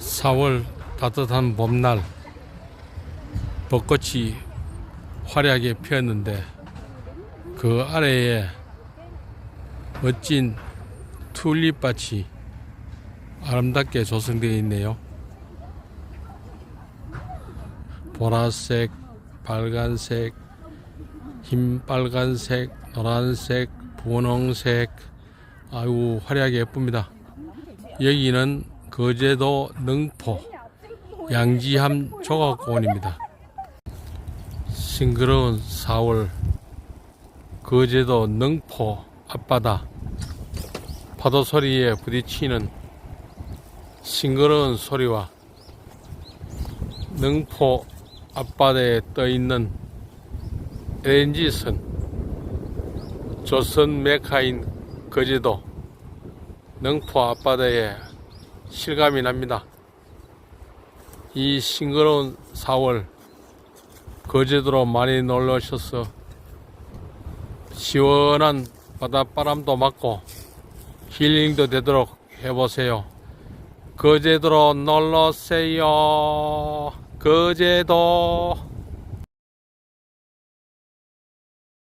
4월 따뜻한 봄날 벚꽃이 화려하게 피었는데 그 아래에 멋진 튤립밭이 아름답게 조성되어 있네요. 보라색, 빨간색, 흰 빨간색, 노란색, 분홍색, 아유 화려하게 예쁩니다. 여기는 거제도 능포 양지함 조각공원입니다. 싱그러운 4월 거제도 능포 앞바다 파도 소리에 부딪히는 싱그러운 소리와 능포 앞바다에 떠 있는 LNG선 조선 메카인 거제도 능포 앞바다에 실감이 납니다. 이 싱그러운 4월 거제도로 많이 놀러 오셔서 시원한 바닷바람도 맞고 힐링도 되도록 해보세요. 거제도로 놀러 오세요. 거제도.